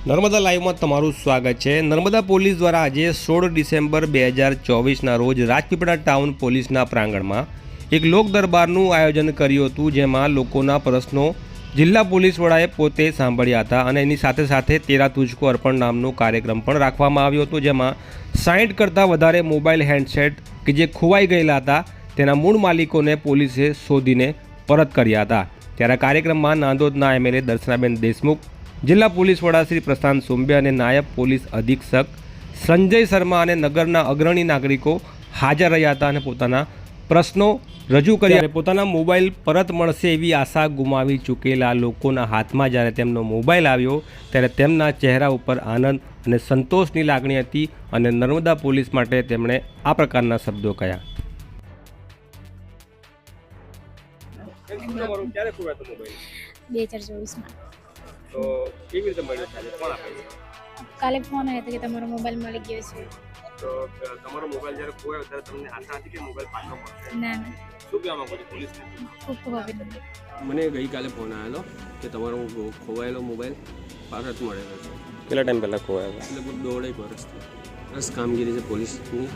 નર્મદા લાઈવમાં તમારું સ્વાગત છે. નર્મદા પોલીસ દ્વારા આજે સોળ ડિસેમ્બર બે હજાર ચોવીસના રોજ રાજપીપળા ટાઉન પોલીસના પ્રાંગણમાં એક લોક દરબારનું આયોજન કર્યું હતું, જેમાં લોકોના પ્રશ્નો જિલ્લા પોલીસ વડાએ પોતે સાંભળ્યા હતા અને એની સાથે સાથે તેરા તુજકો અર્પણ નામનો કાર્યક્રમ પણ રાખવામાં આવ્યો હતો, જેમાં સાઠ કરતાં વધારે મોબાઈલ હેન્ડસેટ કે જે ખોવાઈ ગયેલા હતા, તેના મૂળ માલિકોને પોલીસે શોધીને પરત કર્યા હતા. ત્યારે કાર્યક્રમમાં નાંદોદના એમએલએ દર્શનાબેન દેશમુખ જિલ્લા પોલીસ વડા શ્રી પ્રશાંત સોમ્બે અને નાયબ પોલીસ અધિક્ષક સંજય શર્મા અને નગરના અગ્રણી નાગરિકો હાજર રહ્યા હતા અને પોતાના પ્રશ્નો રજૂ કર્યા. અને પોતાના મોબાઈલ પરત મળશે એવી આશા ગુમાવી ચૂકેલા લોકોના હાથમાં જ્યારે તેમનો મોબાઈલ આવ્યો ત્યારે તેમના ચહેરા ઉપર આનંદ અને સંતોષની લાગણી હતી અને નર્મદા પોલીસ માટે તેમણે આ પ્રકારના શબ્દો કહ્યા બે હજાર ચોવીસમાં. તો કેવી રીતે મળ્યો છે? કોણ આપે કાલે ફોન આવ્યો હતો કે તમારો મોબાઈલ મળી ગયો છે. તો તમારો મોબાઈલ જ્યારે ખોયો ત્યારે તમને આશા હતી કે મોબાઈલ પાછો મળશે? ના ના. શું કહેવા માંગો છો પોલીસને ખૂબ ખૂબ અભિનંદન મને ગઈકાલે ફોન આવેલો કે તમારો ખોવાયેલો મોબાઈલ પાછળ મળેલો છે. કેટલા ટાઈમ પહેલાં ખોવાયો લગભગ દોઢેક વર્ષથી બસ કામગીરી છે પોલીસની.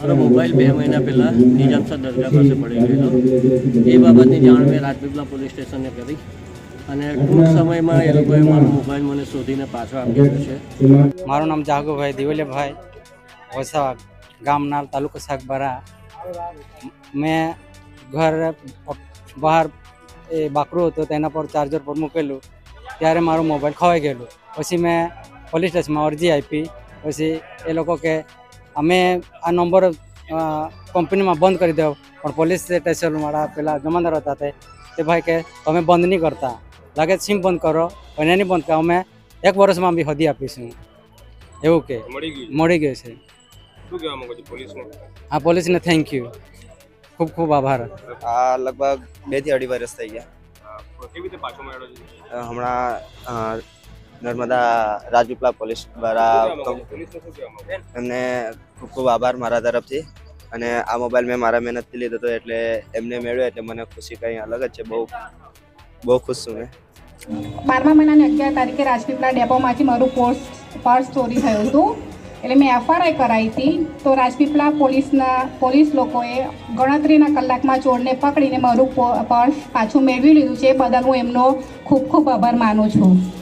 મારો મોબાઈલ બે મહિના પહેલાં નિજામસર દરગાહ પાસે પડી ગયેલો. એ બાબતની જાણ મેં રાજપીપલા પોલીસ સ્ટેશને કરી. અને ટૂંક સમયમાં એ લોકોએ મારો મોબાઈલ મને શોધીને પાછો આપી દીધો છે. મારું નામ જાગુભાઈ દિવલિયાભાઈ વસાવા ગામના તાલુકો સાગબારા. મેં ઘર બહાર એ બાકરું હતું, તેના પર ચાર્જર પર મૂકેલું. ત્યારે મારો મોબાઈલ ખોવાઈ ગયેલું. પછી મેં પોલીસ સ્ટેશનમાં અરજી આપી. પછી એ લોકો કે, અમે આ નંબર કંપનીમાં બંધ કરી દો. પણ પોલીસ સ્ટેશનવાળા પેલા જમાદાર હતા તે ભાઈ કે, તમે બંધ નહીં કરતા. લાગે સિમ બંધ કરો અને નહીં બંધ કરો અમે એક વર્ષમાં બી હદી આપીશું. એવું કે. મળી ગયું છે. છો. પોલીસને? આ પોલીસને થેન્ક યુ ખૂબ ખૂબ આભાર. આ લગભગ બેથી અઢી વર્ષ થઈ ગયા. હમણાં નર્મદા રાજપીપળા પોલીસ દ્વારા એમને ખૂબ ખૂબ આભાર મારા તરફથી. અને આ મોબાઈલ મેં મારા મહેનતથી લીધો હતો એટલે એમને મેળવ્યો એટલે મને ખુશી કંઈ અલગ જ છે બહુ બહુ ખુશ છું મેં. બારમા મહિનાની અગિયાર તારીખે રાજપીપળા ડેપોમાંથી મારું પર્સ પર્સ ચોરી થયું હતું. એટલે મેં એફઆરઆઈ કરાવી હતી. તો રાજપીપળા પોલીસના પોલીસ લોકોએ ગણતરીના કલાકમાં ચોરને પકડીને મારું પ- પર્સ પાછું મેળવી લીધું છે. એ બદલ હું એમનો ખૂબ ખૂબ આભાર માનું છું.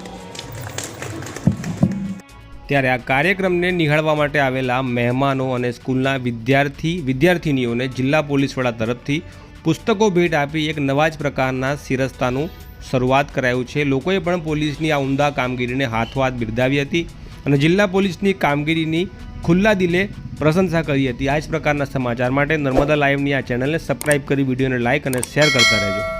ત્યારે આ કાર્યક્રમને નિહાળવા માટે આવેલા મહેમાનો અને સ્કૂલના વિદ્યાર્થી વિદ્યાર્થિનીઓને જિલ્લા પોલીસ વડા તરફથી પુસ્તકો ભેટ આપી એક નવા જ પ્રકારના શિરસ્તાનું શરૂઆત કરાયું છે. લોકોએ પણ પોલીસની આ ઉમદા કામગીરીને હાથોહાથ બિરદાવી હતી અને જિલ્લા પોલીસની કામગીરીની ખુલ્લા દિલે પ્રશંસા કરી હતી. આ જ પ્રકારના સમાચાર માટે નર્મદા લાઈવની આ ચેનલને સબસ્ક્રાઇબ કરી, વિડીયોને લાઇક અને શેર કરતા રહેજો.